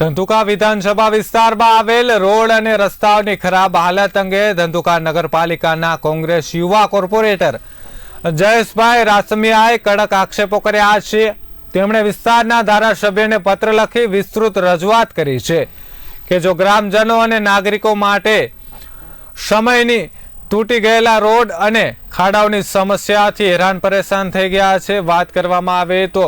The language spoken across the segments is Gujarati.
ધંધુકા વિધાનસભા વિસ્તારમાં આવેલ રોડ અને રસ્તાઓની ખરાબ હાલત અંગે ધંધુકા નગરપાલિકાના કોંગ્રેસ યુવા કોર્પોરેટર જયેશભાઈ રાસમિયાએ કડક આક્ષેપો કર્યા છે. તેમણે વિસ્તારના ધારાસભ્યને પત્ર લખી વિસ્તૃત રજૂઆત કરી છે કે જો ગ્રામજનો અને નાગરિકો માટે સમયની તૂટી ગયેલા રોડ અને ખાડાઓની સમસ્યાથી હેરાન પરેશાન થઈ ગયા છે. વાત કરવામાં આવે તો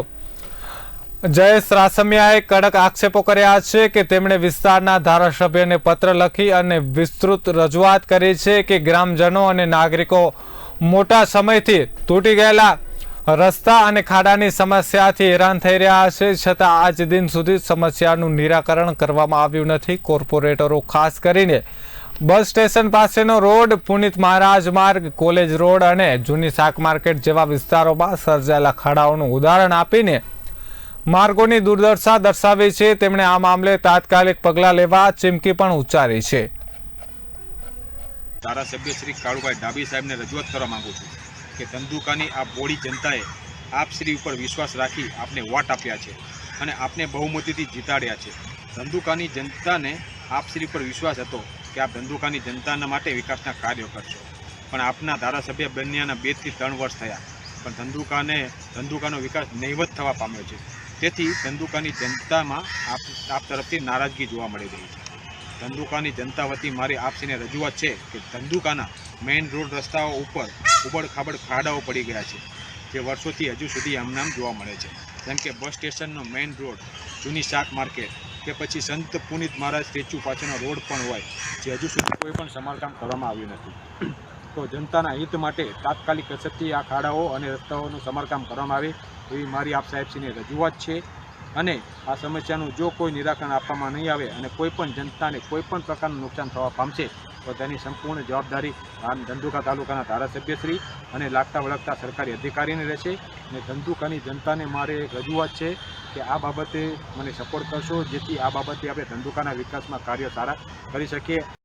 જયેશ રાસમિયાએ કડક આક્ષેપો કર્યા છે કે તેમણે વિસ્તારના ધારાસભ્યને પત્ર લખી અને વિસ્તૃત રજૂઆત કરી છે કે ગ્રામજનો અને નાગરિકો મોટા સમયથી તૂટી ગયેલા રસ્તા અને ખાડાની સમસ્યાથી હેરાન થઈ રહ્યા છે. છતાં આજ દિન સુધી સમસ્યાનું નિરાકરણ કરવામાં આવ્યું નથી. કોર્પોરેટરો ખાસ કરીને બસ સ્ટેશન પાસેનો રોડ, પુનિત મહારાજ માર્ગ, કોલેજ રોડ અને જૂની શાક માર્કેટ જેવા વિસ્તારોમાં સર્જાયેલા ખાડાઓનું ઉદાહરણ આપીને માર્ગોની દુર્દશા દર્શાવી છે. તેમણે આ મામલે તાત્કાલિક પગલાં લેવા ચીમકી પણ ઉચ્ચારી છે. ધારાસભ્ય શ્રી કાળુભાઈ ડાબી સાહેબને રજૂઆત કરવા માંગુ છું કે ધંધુકાની આ બોડી જનતાએ આપ શ્રી ઉપર વિશ્વાસ રાખી આપને વોટ આપ્યા છે અને આપને બહુમતીથી જીતાડ્યા છે. ધંધુકાની જનતાને આપ શ્રી ઉપર વિશ્વાસ હતો કે આપ ધંધુકાની જનતાના માટે વિકાસના કાર્યો કરશો. પણ આપના ધારાસભ્ય બન્યાના બેથી ત્રણ વર્ષ થયા. પણ ધંધુકાને, ધંધુકાનો વિકાસ નહીવત થવા પામ્યો છે. તેથી ધંધુકાની જનતામાં આપ આપ તરફથી નારાજગી જોવા મળી રહી છે. ધંધુકાની જનતા વતી મારી આપસીને રજૂઆત છે કે ધંધુકાના મેઇન રોડ રસ્તાઓ ઉપર ઉબડ ખાબડ ખાડાઓ પડી ગયા છે, જે વર્ષોથી હજુ સુધી આમનામ જોવા મળે છે. જેમ કે બસ સ્ટેશનનો મેઇન રોડ, જૂની શાક માર્કેટ કે પછી સંત પુનિત મહારાજ સ્ટેચ્યુ પાછળનો રોડ પણ હોય, જે હજુ સુધી કોઈ પણ સમારકામ કરવામાં આવ્યું નથી. તો જનતાના હિત માટે તાત્કાલિક અસરથી આ ખાડાઓ અને રસ્તાઓનું સમારકામ કરવામાં આવે એવી મારી આપ સાહેબશ્રીની રજૂઆત છે. અને આ સમસ્યાનું જો કોઈ નિરાકરણ આપવામાં નહીં આવે અને કોઈપણ જનતાને કોઈપણ પ્રકારનું નુકસાન થવા પામશે, તો તેની સંપૂર્ણ જવાબદારી ધંધુકા તાલુકાના ધારાસભ્યશ્રી અને લાગતા વળગતા સરકારી અધિકારીને રહેશે. અને ધંધુકાની જનતાને મારે રજૂઆત છે કે આ બાબતે મને સપોર્ટ કરશો, જેથી આ બાબતે આપણે ધંધુકાના વિકાસમાં કાર્ય સારા કરી શકીએ.